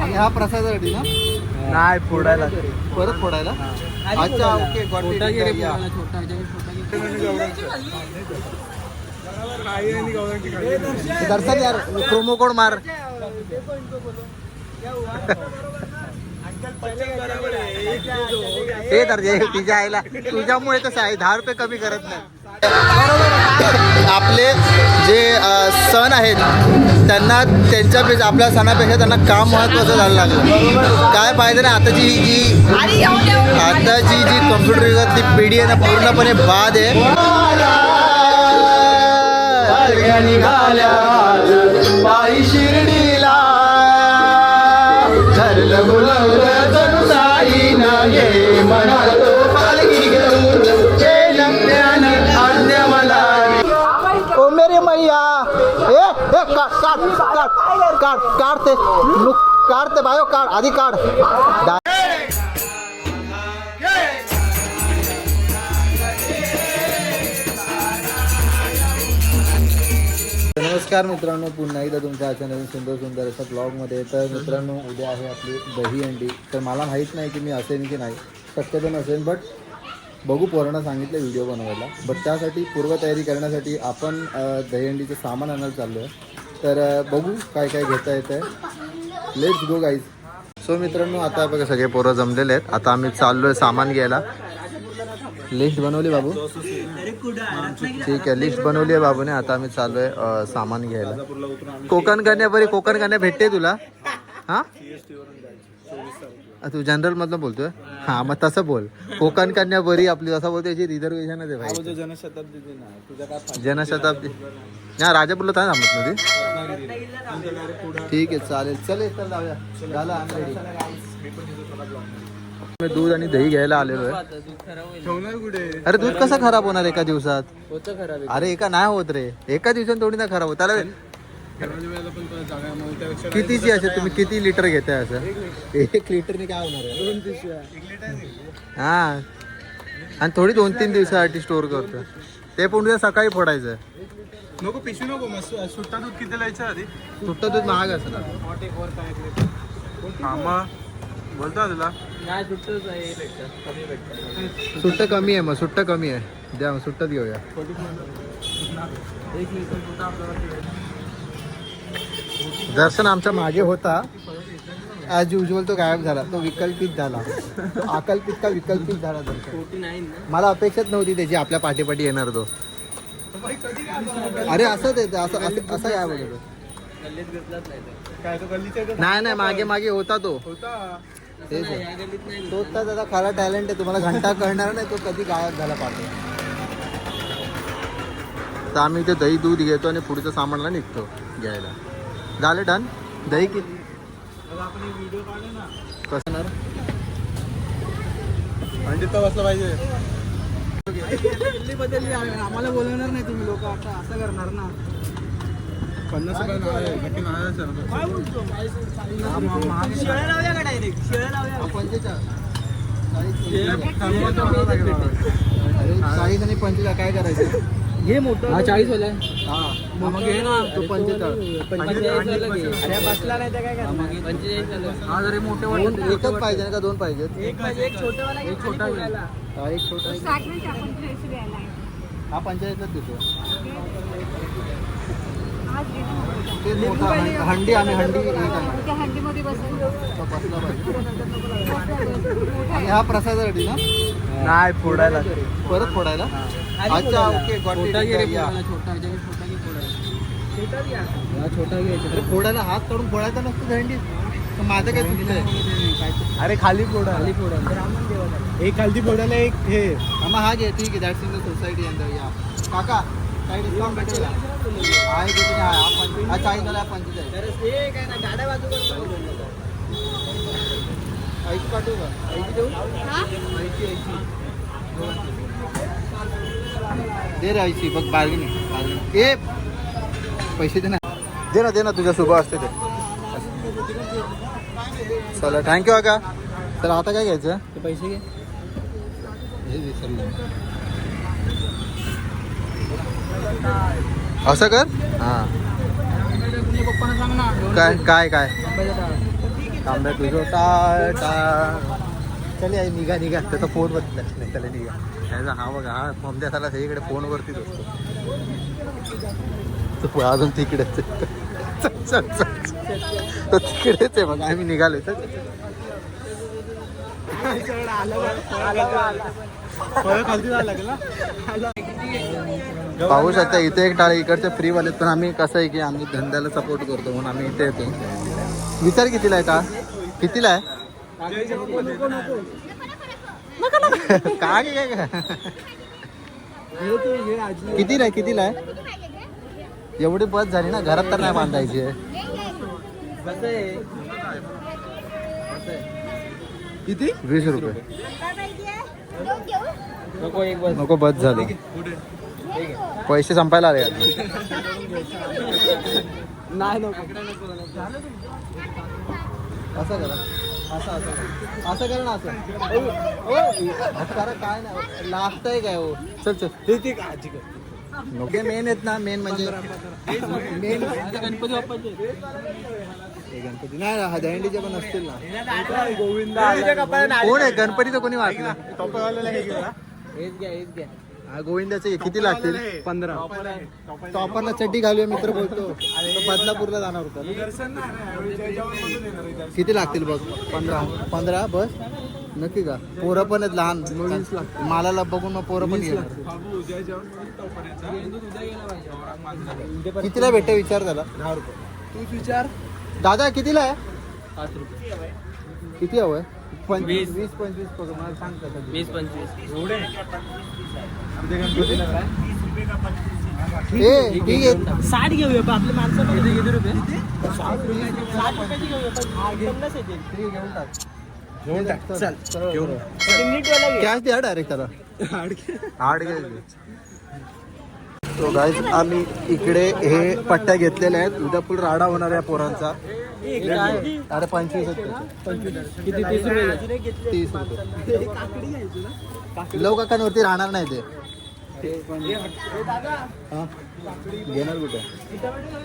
आणि हा प्रसादासाठी ना? नाही फोडायला. परत फोडायला? अच्छा ओके. दर्शन यार प्रोमो कोड मार. हे तर जे तिच्या आईला. तुझ्यामुळे कसं आहे दहा रुपये कमी करत नाही. आपले जे सण आहेत त्यांना त्यांच्यापेक्षा आपल्या सणापेक्षा त्यांना काम महत्त्वाचं झालं लागलं. काय पाहिजे ना आताची ही जी आताची जी कम्प्युटर युगातली पिढी आहे ना पूर्णपणे बाद आहे. काढ ते काढते काढ ते बायो काढ आधी काढ नमस्कार मित्रांनो पुन्हा एकदा तुमच्या आजच्या नवीन सुंदर सुंदर अशा ब्लॉगमध्ये तर मित्रांनो उद्या आहे आपली दही अंडी. तर मला माहीत नाही की मी असेन की नाही. शक्यतो नसेन बट बघू पोरांना सांगितलं व्हिडिओ बनवायला. बट त्यासाठी पूर्वतयारी करण्यासाठी आपण दही दहीहंडीचं सामान आणायला चाललो आहे तर बघू काय काय घेता येतं आहे लेट्स गो गाईज सो मित्रांनो आता बघा सगळे पोरं जमलेले आहेत. आता आम्ही चाललो आहे सामान घ्यायला. लिस्ट बनवली बाबू. ठीक आहे लिस्ट बनवली आहे बाबूने. आता आम्ही चालू आहे सामान घ्यायला. कोकण कन्या बरी कोकण कन्या भेटते तुला? हा? तू जनरल मधलं बोलतोय? हा मग तसं बोल. कोकण कन्या बरी आपली जसं बोलतो याची रिझर्वेशन आहे भाई. जनशताब्दी ना जनशताब्दी. नाही राजापूरला काय थांबत नव्हती ठीक आहे चालेल. चल जाऊया. झालं. मी दूध आणि दही घ्यायला आलेलो आहे. अरे दूध कसं खराब होणार एका दिवसात? अरे एका नाही होत रे. एका दिवसात थोडी ना खराब होत. कितीची असे तुम्ही किती लिटर घेताय असं? एक लिटरने काय होणार आहे? दोन पिशव्या हा. आणि थोडी दोन तीन दिवसासाठी स्टोर करतो. ते पण उद्या सकाळी फोडायचं. नको पिशवी नको मग सुट्टा दूध किती लायचं आधी? सुट्ट दूध महाग असणार हा मग. बोलतो तुला. सुट्ट कमी आहे मग सुट्ट कमी आहे. द्या मग सुट्टच घेऊया दर्शन आमच्या मागे होता. ॲज युजल तो गायब झाला. तो विकल्पित झाला. तो अकल्पित का विकल्पित झाला दर्शन? मला अपेक्षाच नव्हती त्याची. आपल्या पाठीपाठी येणार तो. अरे असं ते असं असं असं काय बोलतो नाही नाही. मागे मागे होता तो. तेच तो तर त्याचा खरा टॅलेंट आहे. तुम्हाला घंटा कळणार नाही. तो कधी गायब झाला पाहतो तर आम्ही इथे दही दूध घेतो आणि पुढचं सामानला निघतो घ्यायला. झालं डन? दही किती? कसं? अंडी तर बसलं पाहिजे. आम्हाला बोलवणार नाही तुम्ही लोक आता असं करणार ना. पन्नास हा, पंचेचाळीस. चाळीस, आणि पंचेचाळीस काय करायचं? घे मोठं हा चाळीस वाला. हा. मग घे ना तो पंचेचाळीस अरे बसला नाही तर काय करणार? हा जरी मोठे वाटत एकच पाहिजे ना का दोन पाहिजेत एक पाहिजे एक छोटा वाला एक छोटा वाला हा एक छोटा. हा पंचायतच देतो. आज घेतो मोठा. ते मोठा हंडी आम्ही हंडी हंडीमध्ये बसला. पाहिजे. आणि हा प्रसादासाठी ना? नाही फोडायला. परत फोडायला? अच्छा ओके. छोटा छोटा. हा, फोडायला हात काढून फोडायचा नसतो तर माझं काय चुकलंय अरे खाली फोडा. खाली देवाला. एक खालती फोडायला एक हे. आम्हा हा घे ठीक आहे. दॅट्स इन द सोसायटी अंदर या. काका काही डिस्काउंट भेटेल का? आहे की नाही? आहे? पंच- चाळीस झाला पंचेचाळीस तर काय ना गाड्या बाजू करतो ऐकी पाठवू का? ऐकी देऊ? ऐकी ऐकी. दे रे बघ बार्गेनिंग बार्गेनिंग ए पैसे दे ना दे ना दे ना तुझ्या शुभ असते ते. चला थँक्यू काका तर आता काय घ्यायचं? ते पैसे घे. हे विसरलो असं कर? हां. काय काय काय. तांब्या तुझं टाळ टाळ. चल आई निघा निघा. त्याचा फोन बघितला नाही त्याला निघा. त्याचा हा बघा हा ममत्या त्याला सगळीकडे फोनवरतीच असतो. तो अजून तिकडेच आहे. चल, चल, चल. तो तिकडेच आहे बघा आम्ही निघालो ना पाहू शकता इथे एक टाळे इकडचे फ्री वाले पण आम्ही कसं आहे की आम्ही धंद्याला सपोर्ट करतो म्हणून आम्ही इथे येतो. विचार कितीला आहे का कितीला आहे? काय कितीला आहे कितीला आहे? एवढी बस झाली ना घरात तर नाही बांधायची. आहे आहे. किती? वीस रुपये. नको एक बस. नको बस झाली. पैसे संपायला आले आता. नाही नको. असं करा. असं असं करा. असं करा ना असं. असं करा काय नाही. लागतंय काय हो? चल चल. ते ते कर. नको मेन आहेत ना मेन म्हणजे मेन गणपती बाप्पाचे. गणपती. नाही हा दहंडीचे पण असतील ना. गोविंदा कोण आहे? गणपतीचं कोणी वाटलं हे घेऊया हेच घ्या हेच घ्या. हा गोविंदाचे किती लागतील? पंधरा. टॉपरला चड्डी घालूया मित्र बोलतो. तो बदलापूरला जाणार होता किती लागतील बघ? पंधरा. पंधरा बस. नक्की का? पोरं पण आहेत लहान. वीस लागतील मला बघून मग पोरं पण येणार. कितीला भेटते विचार त्याला? दहा रुपये. तूच विचार. दादा कितीला आहे? पाच रुपये. किती हवंय पंच- वीस. वीस पंचवीस बघ मला सांग कसं वीस पंचवीस. एवढे? अर्धे गणपतीला काय ए ठीक आहे. साठ घेऊया आपली माणसं किती किती रुपये? साठ रुपयाची घेऊया. पण पन्नास येतील ठीक आहे, घेऊन टाक. घेऊन टाक. चल. घेऊन. घे. कॅश द्या डायरेक्ट त्याला. हार्ड तो गाईज आम्ही इकडे हे पट्ट्या घेतलेल्या आहेत उद्या पुढे राडा होणार आहे पोरांचा. अरे पंचवीस. किती तीस रुपये तीस रुपये. लव काकांवरती राहणार नाही ते. हा? घेणार कुठे?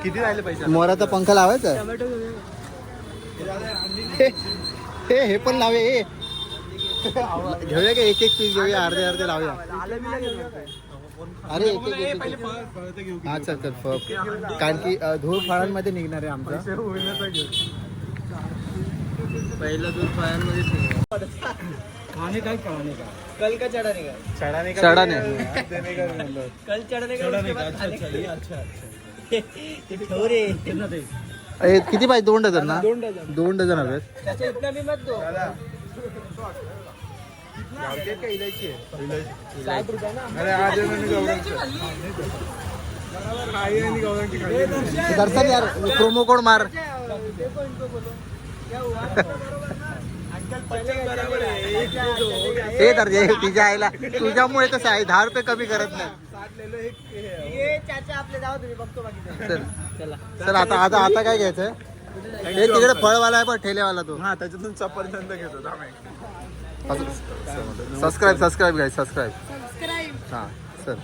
किती राहिले पैसे? मोराचा पंखा लावायचा? हे हे पण लावे हे घेऊया का एक एक पीस घेऊया अर्धे अर्धे लावूया. अरे एक एक- हा चल चल कारण की धूळ फळांमध्ये निघणार आहे आमचा. पहिलं काय खाणे का कल का चढाने का चढाने का चढाने. का म्हणलं. कल चढाने का चढाने उसके का बाद अच्छा खाने अच्छा का. ये ते ए, किती पाहिजे? दोन डझन ना? दोन डझन. खाल्ली. दर्शन यार प्रोमो कोड मार. हे तर जे तिच्या आईला. तुझ्यामुळे कसं आहे दहा रुपये कमी करत नाही. ये चाचा आपले जाऊ तुम्ही बघतो बाकी चल. चला. चल आता आता आता काय घ्यायचं हे तिकडे फळवाला आहे पण ठेलेवाला तो. हा त्याच्यातून चपरचंद घेतो. एक. सबस्क्राईब सबस्क्राईब घ्याय सबस्क्राईब हा चल.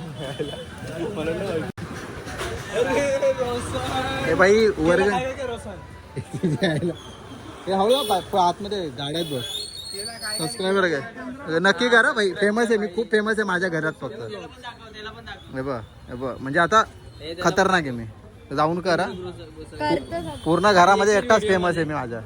हे बाई वर्ग हे हळू आतमध्ये गाड्यात बस सबस्क्राईबर काय? नक्की करा भाई. फेमस आहे. मी खूप फेमस आहे माझ्या घरात फक्त. हे बघ हे बघ. म्हणजे आता खतरनाक आहे मी. जाऊन करा. पूर्ण घरामध्ये एकटाच फेमस आहे मी माझ्या.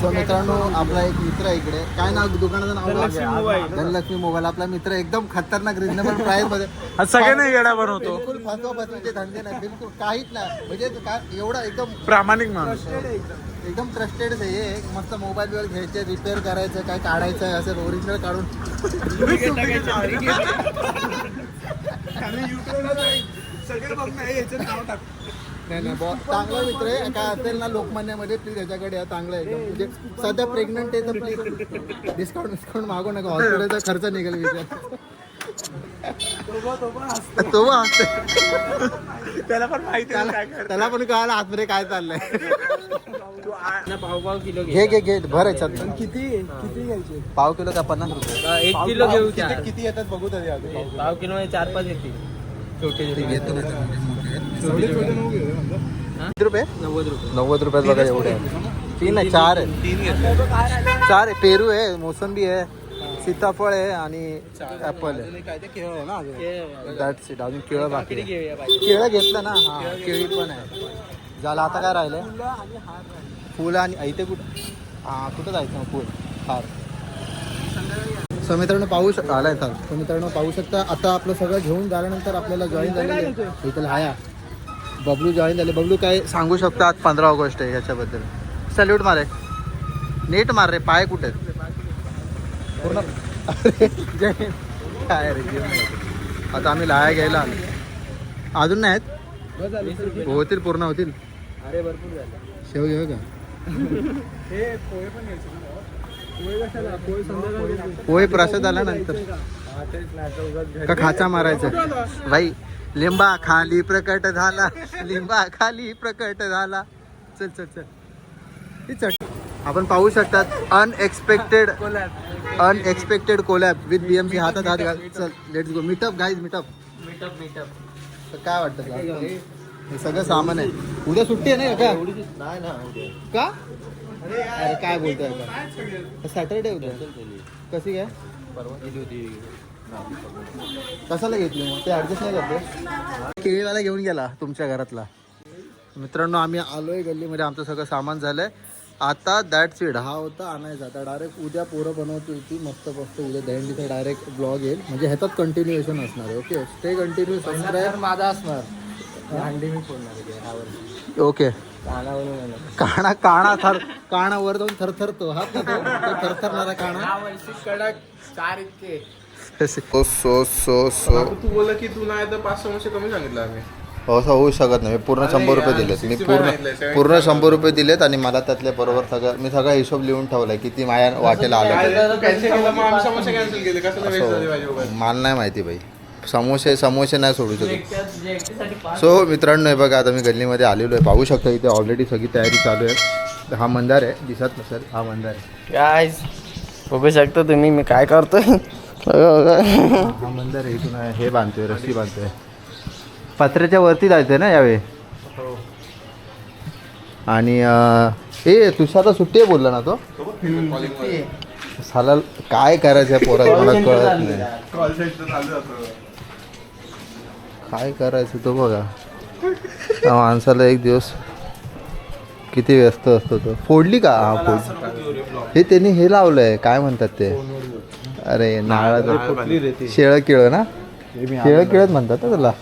सो मित्रांनो आपला एक मित्र आहे इकडे. काय नाव? दुकानाचं नाव धनलक्ष्मी मोबाईल. धनलक्ष्मी मोबाईल. आपला मित्र एकदम खतरनाक रिजनेबल प्राइसमध्ये. हा सगळ्यांना येडा बनवतो. बिलकुल फसवा फसवीचे धंदे नाही बिलकुल काहीच नाही. म्हणजे काय एवढा एकदम प्रामाणिक माणूस. एकदम. ट्रस्टेड आहे हे. मस्त मोबाईल बिबाईल घ्यायचे रिपेअर करायचं काय काढायचं आहे असं ओरिजिनल काढून. सगळे बघ ना याचं नाव टाक. नाही नाही चांगला मित्र आहे. काय असेल ना लोकमान्यामध्ये प्लीज याच्याकडे या चांगलं आहे एकदम. म्हणजे सध्या प्रेग्नंट आहे तर प्लीज डिस्काउंट डिस्काउंट मागू नका. हॉस्पिटलचा खर्च निघेल विचार तो बा. त्याला पण माहिती आहे त्याला काय करतो. त्याला पण कळालं आतमध्ये काय चाललंय. तू आ- पाव पाव किलो घे. घे घे भर याच्यात. किती किती घ्यायचे? पाव किलो का पन्नास रुपये. एक किलो घेऊ चार. किती- किती येतात बघू तरी आधी पाव किलो मध्ये चार पाच येतील. छोटे छोटे घेतो रुपये? नव्वद रुपये. नव्वद रुपयात बघा एवढे. तीन आहे चार आहे चार आहे. पेरू आहे मोसंबी आहे सीताफळ आहे आणि ऍपल आहे. दॅट्स इट अजून केळं बाकी केळं घेतलं ना? हा केळी पण आहे. झालं आता काय राहिलंय? फुलं आणि ऐते कुठं? हा कुठं जायचं मग फुल? हार. सो मित्रांनो पाहू शक आलाय तर तर मित्रांनो पाहू शकता आता आपलं सगळं घेऊन झाल्यानंतर आपल्याला जॉईन झालेलं इथं हाया. बबलू जॉईन झाले. बबलू काय सांगू शकता आज पंधरा ऑगस्ट आहे याच्याबद्दल? सल्यूट मारे नीट मार रे पाय कुठे? पूर्ण जय हिंद. काय रे. आता आम्ही लाया घ्यायला आलो. अजून नाही आहेत? होतील पूर्ण होतील. अरे भरपूर झालं. शेव घेऊ का? पोहे प्रसाद आला नंतर का खाचा मारायचा? भाई लिंबा खाली प्रकट झाला. लिंबा खाली प्रकट झाला. चल चल चल. ही चट आपण पाहू शकतात unexpected unexpected collab with BMC हातात हात घाल. चल let's go meetup guys meetup meetup meetup काय वाटतं? हे सगळं सामान आहे. उद्या सुट्टी आहे ना का? नाही ना का? अरे काय बोलतोय सॅटरडे उद्या कशी काय? कशाला घेतली मग? ते ऍडजस्ट नाही करते. केळीवाला घेऊन गेला तुमच्या घरातला. मित्रांनो आम्ही आलोय गल्लीमध्ये. आमचं सगळं सामान झालंय. आता दॅट सीड हा होता आणायचा आता डायरेक्ट उद्या पोरं बनवती होती मस्त मस्त. उद्या दहंडीचा डायरेक्ट ब्लॉग येईल. म्हणजे ह्याच्यात कंटिन्युएशन असणार आहे ओके स्टे कंटिन्यू माझा असणार. भांडी मी फोडणार ओके. काणा काणा थर काणा वर जाऊन थरथरतो. हा तो थरथरणारा काणा कडक चार इतके. So so so. तू बोलला की तू नाही तर पाच समोसे कमी सांगितलं आम्ही. असं होऊ शकत नाही. मी पूर्ण शंभर रुपये दिलेत. मी 65 पूर्ण सांगितलंय, 75 पूर्ण शंभर रुपये दिलेत आणि मला त्यातल्या बरोबर सगळं मी सगळा हिशोब लिहून ठेवलाय. किती माझ्या वाटेला आलं. कॅन्सल केलं मग आम्ही समोसे कॅन्सल केले. कशाला वेस्ट झाले माझे असं मला नाही माहिती भाई समोसे समोसे नाही सोडू शकत. सो मित्रांनो हे बघा आता मी गल्लीमध्ये आलेलो आहे. पाहू शकता इथे ऑलरेडी सगळी तयारी चालू आहे. हा मंदार आहे. दिसत नसेल हा मंदार आहे. गायस बघू शकता तुम्ही मी काय करतोय? हा मंदार आहे इथून. आहे. हे बांधतोय रस्सी बांधतोय. पत्र्याच्या वरती जायचंय ना यावेळी? आणि अं, ए तुझ्या सुट्टी आहे बोलला ना तो? साला काय करायचं पोरात मला कळत नाही कॉल सेंटर चालू जातो काय करायचं तो बघा. त्या माणसाला एक दिवस किती व्यस्त असतो तो. फोडली का? हा फोड हे त्यांनी हे लावलंय. काय म्हणतात ते? अरे नाळाचं शेळ केळ ना? शेळ केळच म्हणतात ना त्याला.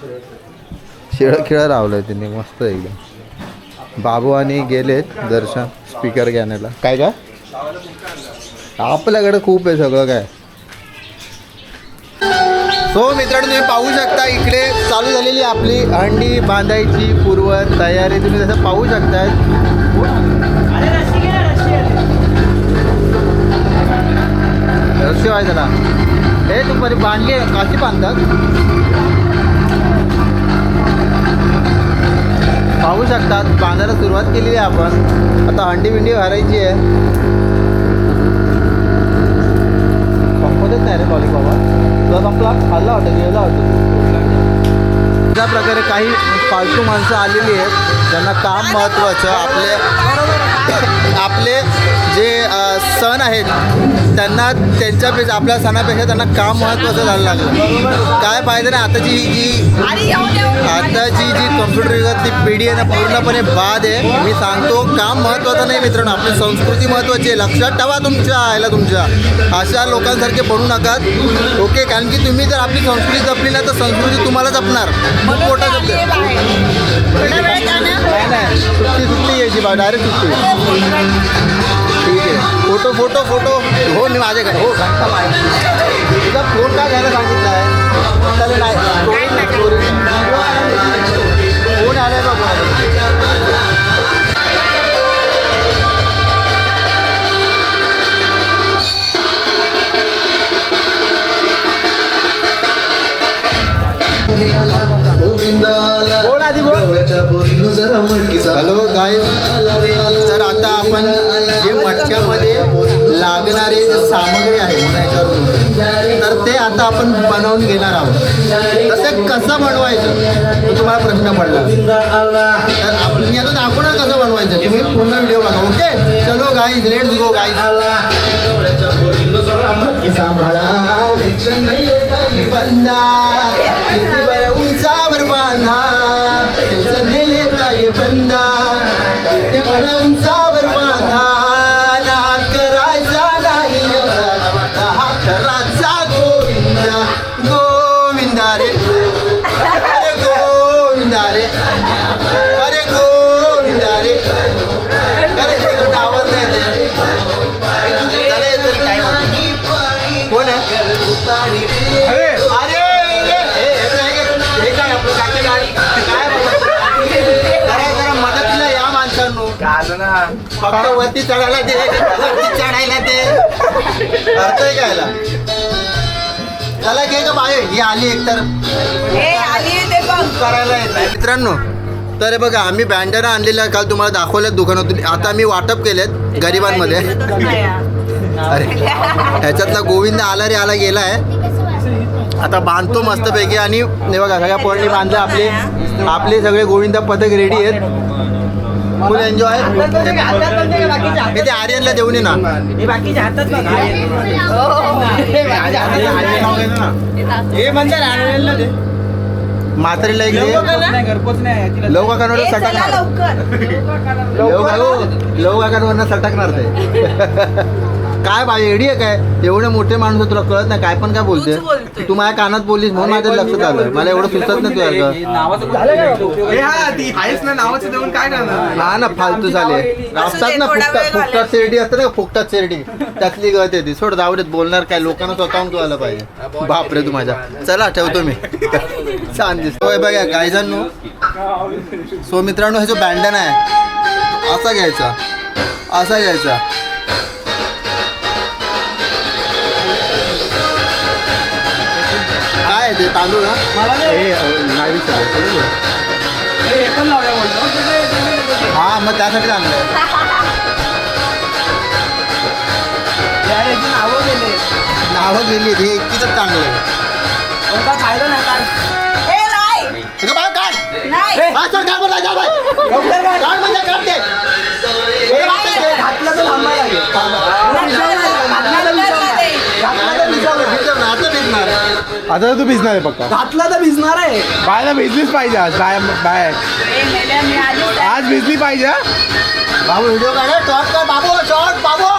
शेळ केळ लावलंय त्यांनी. मस्त एकदम. बाबू आणि गेलेत दर्शन स्पीकर घ्यायला काय काय आपल्याकडे खूप आहे सगळं काय. सो मित्रांनो तुम्ही पाहू शकता इकडे चालू झालेली आपली हंडी बांधायची पूर्व तयारी. तुम्ही तसं पाहू शकता रस्सी आहे त्याला हे तुम्ही बांधली कशी बांधतात? पाहू शकतात बांधायला सुरुवात केलेली आहे आपण. आता हंडी बिंडी भरायची आहे. पंपतच नाही रे कॉलिंग बाबा तुला संपला खाल्ला होता गेला होता. अशा प्रकारे काही फालतू माणसं आलेली आहेत ज्यांना काम महत्त्वाचं आपले आपले जे सण आहेत त्यांना त्यांच्यापेक्षा आपल्या सणापेक्षा त्यांना काम महत्त्वाचं झालं लागलं. काय फायदा नाही आताची ही जी आताची जी कम्प्युटर युगातली पिढी आहे ना पूर्णपणे बाद आहे. मी सांगतो काम महत्त्वाचं नाही मित्रांनो आपली संस्कृती महत्त्वाची आहे. लक्षात ठेवा तुमच्या आयला तुमच्या. अशा लोकांसारखे बनू नका. ओके कारण की तुम्ही जर आपली संस्कृती जपली नाही तर संस्कृती तुम्हाला जपणार. मग मोठा नाही सुट्टी सुट्टी यायची बा डायरेक्ट सुट्टी फोटो फोटो फोटो। हो मी माझ्याकडे हो तुझा फोन का घ्यायला सांगितलं आहे त्याला नाही फोन आलाय बा कोणाचा. बोल आधी बोल। हॅलो गाय पण जे मटक्यामध्ये लागणारे जे सामग्री आहे तर ते आता आपण बनवून घेणार आहोत. तर ते कसं बनवायचं? तो तुम्हाला प्रश्न पडला. तर आपण मी आता दाखवणार कसं बनवायचं? तुम्ही पूर्ण व्हिडिओ बघा ओके? चलो गाईज लेट्स गो गाईज बंदा बरं उंचावर बांधा बंदा. माणसांनो फक्त वरती चढायला दे. वरती चढायला दे. अर्थ आहे कायला चला घे का बाय ही आली एकतर. करायला येत नाही. मित्रांनो तर बघा आम्ही बँडर आणलेल्या काल तुम्हाला दाखवल्यात दुकानातून. आता मी वाटप केलेत गरिबांमध्ये. अरे ह्याच्यातला गोविंद आला रे आला गेलाय. आता बांधतो मस्तपैकी आणि हे बघा सगळ्या पोरणी बांधल्या आपले आपले सगळे गोविंद पथक रेडी आहेत. Full enjoy. ते आर्यनला देऊन ये ना. बाकीच्या हातात हे. म्हणतात आणलेलं ते म्हातारीला दे. घरपोच नाही लव काकांवर सटकणार. लव काकू लव काकांवरनं सटकणार ते. काय बाई एडी आहे काय? एवढे मोठे माणूस तुला कळत नाही काय पण काय बोलते तू माझ्या कानात बोललीस म्हणून माझ्या लक्षात आलं. मला एवढं सुचत नाही तुझ्यासारखं हे हा ती आहेस ना नावाचं देऊन काय करणार? हा ना फालतू झाले. असतात ना फुकटात फुकटात शेरडी असते ना फुकटात शेरडी. त्यातली गत येते सोड जाऊ देत बोलणार काय? लोकांना स्वतःहून कळलं पाहिजे. बापरे तू माझ्या. चला ठेवतो मी. छान दिसतोय. बघा गायजांनो. सो मित्रांनो हे जो बँडन आहे असा घ्यायचा. असा घ्यायचा. तांदूळ ना हे, नाही. हे मग त्यासाठी याची नावं गेले नावं गेली हे एकटीच चांगलं आहे. फायदा नाही. काय चल, म्हणजे. घातलं तर थांबायला लागेल घातला तर भिजवणार. घातला तर भिजवणार. भिजव ना, आता आता तू भिजणार आहे पक्का. घातला तर भिजणार आहे. बायला भिजलीच पाहिजे आज बाय बाय आज भिजली पाहिजे हा? बाबू व्हिडिओ काढा शॉर्ट कर बाबू शॉर्ट बाबू.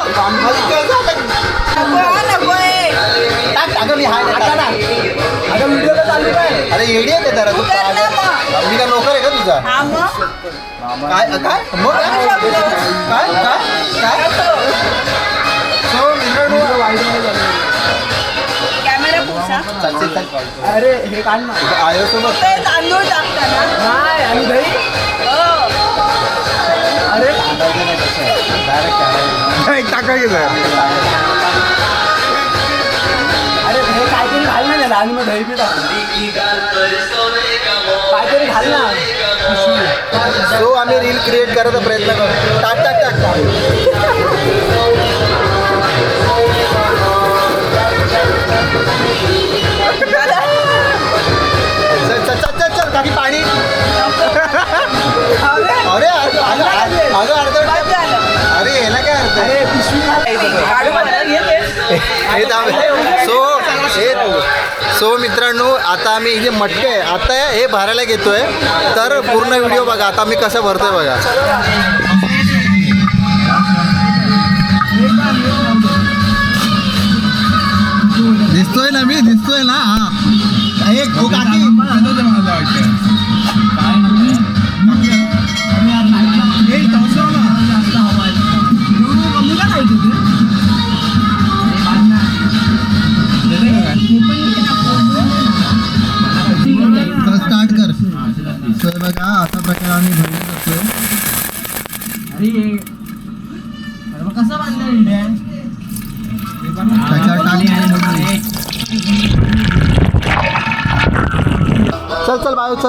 टाक, अगं मी हाय टाका ना. अगं व्हिडिओ तर चालू आहे. अरे येडी आहे ते जरा तू मी का नोकर आहे का तुझा? काय काय? मग काय? काय काय? काय? चालते. अरे हे काढ ना आयो सोबत तांदूळ टाकताना नाही आणि दही अरे. एक टाका अरे हे काहीतरी घाल ना त्याला आणि मग दही बी टाक काहीतरी घाल ना. सो आम्ही रील क्रिएट करायचा प्रयत्न करतो. टाक टाक टाक टाक. सो हे सो मित्रांनो आता आम्ही जे मटके आहे. आता हे भरायला घेतोय. तर पूर्ण व्हिडिओ बघा. आता मी कसं भरतोय बघा.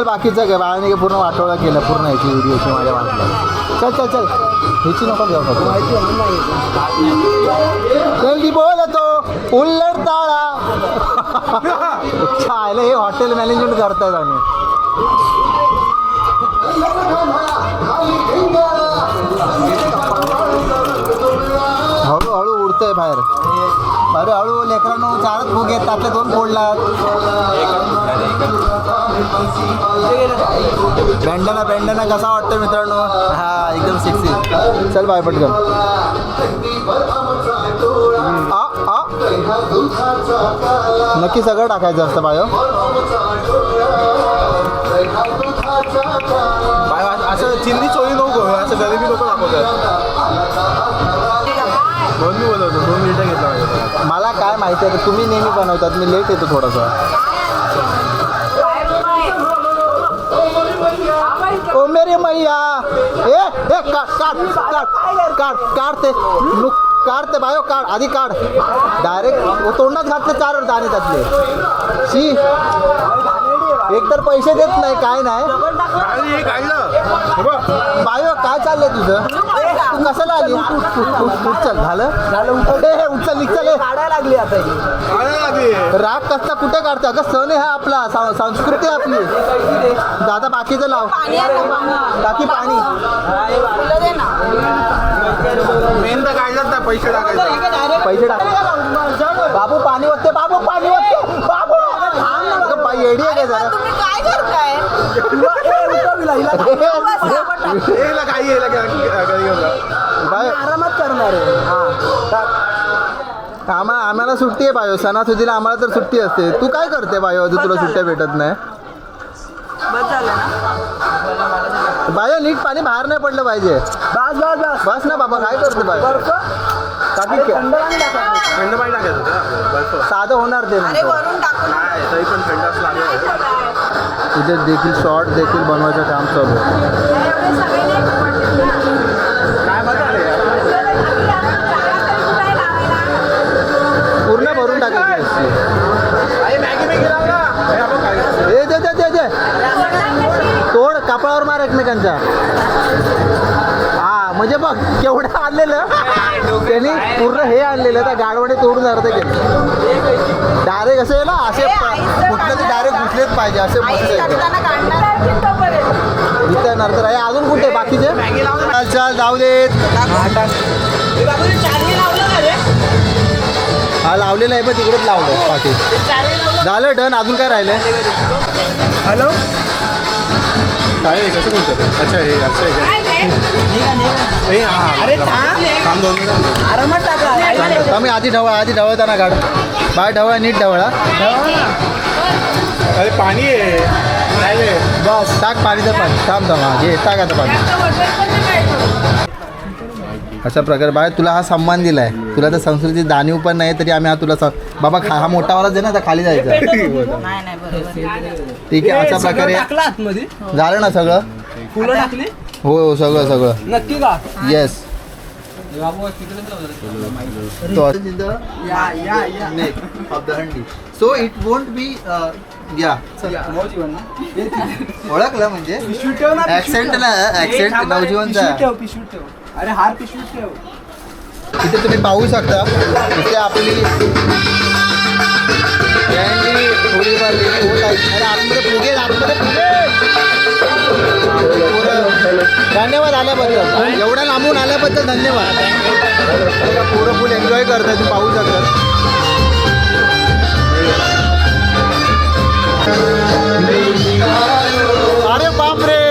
बाकीचं काय? बाळाने पूर्ण वाटोळा केलं पूर्ण याची व्हिडिओची माझ्या वाटलं चल चल चल. ह्याची नको जाऊ फक्त चल ती उल्लड ताळा. चायला हे हॉटेल मॅनेजमेंट करतायत आम्ही. हळूहळू उडतंय बाहेर. अरे हळू लेकरांनो चारच भोग येत त्यातले दोन फोडलात. बँडना बँडना कसा वाटतो मित्रांनो? हा एकदम सेक्सी चल बाय पटकन. नक्की सगळं टाकायचं असतं बायो. बाय असं चिल्ली चोळी नको असं गरिबी लोक दाखवतात दोन मी बोलवतो दोन मिनिटं घेतला माझ्या मला काय माहिती आहे तुम्ही नेहमी बनवतात मी लेट येतो थोडंसं. ओ मेरे मैया. ए ए काट काट काट काट काढ ते. नुक काढ ते बायो काढ आधी काढ. डायरेक्ट तोंडात घातले चार दाणे त्यातले. शी. एक तर पैसे देत नाही काय नाही. हे हे बघ. बायो काय चाललंय तुझं? तू कशाला आली? उठ, उठ, उठ, उठ, उठ, चल झालं? झालं उठ. ए, उचल निघचल काढायला लागली आता आधी राग कसा कुठे काढते अगं सण आहे हा आपला सा- संस्कृती आहे आपली. दादा बाकीचं लाव. बाकी पाणी. मेन तर पैसे टाकायचे पैसे टाक. बाबू पाणी वाजते बाबू पाणी बाई येडी आहे का जरा. तुम्ही काय करताय? हे. काही आम्हा आम्हाला सुट्टी आहे बायो. सणासुदीला आम्हाला तर सुट्टी असते. तू काय करते बायो अजून तुला सुट्ट्या भेटत नाही? बायो नीट पाणी बाहेर नाही पडलं पाहिजे. बस बस बस. बस ना बाबा काय करते बायो? काकी थंड पाणी टाकायचं होतं ना. बर्फ साधं होणार ते अरे नंतर. वरून टाकून नाही तरी पण थंड असं लागेल. इथे देखील शॉर्ट देखील बनवायचं काम चालू आहे. काय बघा पूर्ण भरून टाकायची असते अरे मॅगी मॅगी लाव ना. हे आपण काय ए दे दे दे दे. तोड कपाळावर मार एकमेकांच्या. म्हणजे बघ केवढं आणलेलं त्यांनी पूर्ण हे आणलेलं त्या गाडवाने तोडून अर्ध केलं. डायरेक्ट असं आहे ना असे कुठलं ते डायरेक्ट घुसलेच पाहिजे असे. इथं नंतर आहे. अजून कुठे बाकीचे? चाल जाऊ देत हा लावलेला आहे पण तिकडेच लावलं पाठी. झालं डन अजून काय राहिलंय? हॅलो? काय आहे? कसं बोलतो अच्छा हे असं आहे का? हे हा थांब. दोन मिनिटं. कमी आधी ढवळ आधी ढवळताना काढ बाय ढवळ नीट ढवळा अरे पाणी आहे? बस टाक पाणी तर पाणी. थांब थांब हा घे टाक आता पाणी. अशा प्रकारे. बाय तुला हा सन्मान दिलाय. तुला तर संस्कृती जाणीव पण नाही तरी आम्ही हा तुला स- बाबा खा हा मोठावालाच आहे ना आता खाली जायचं. ठीक आहे अशा प्रकारे झालं ना सगळं? फुलं टाकली? हो हो सगळं सगळं. नक्की का? Yes so it won't be या ओळखलं म्हणजे? ऍक्सेंट ना ऍक्सेंट नवजीवनचा. अरे हार पिशवी ठेव. इथे तुम्ही पाहू शकता इथे आपली थोडीफार होत आहे. अरे आतमध्ये फुगे आतमध्ये फुगे धन्यवाद आल्याबद्दल. एवढ्या लांबून आल्याबद्दल धन्यवाद. पोरं फुल एन्जॉय करतात तुम्ही पाहू शकतात अरे बापरे.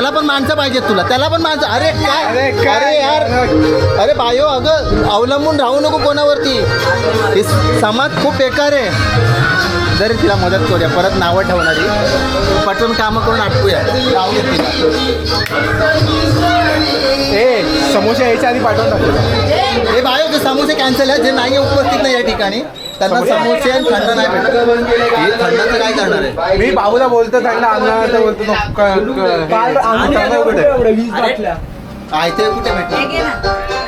पाहिजेत तुला. त्याला पण माणसं अरे काय? अरे यार. अरे बायो अगं अवलंबून राहू नको कोणावरती. हे समाज खूप बेकार आहे. जरी तिला मदत करूया परत नावं ठेवणारी. पटवून कामं करून आटपूया. राहू दे तिला. ए समोसे यायच्या आधी पाठवून टाकू. हे बायो ते समोसे कॅन्सल आहे जे नाही उपस्थित नाही या ठिकाणी. त्यांना समोसे आणि थंड नाही भेटत. हे थंडाचं काय करणार आहे? मी बाबूला बोलतो त्यांना आणणार तर बोलतो नको, क- क- हे- काय ते कुठे भेटणार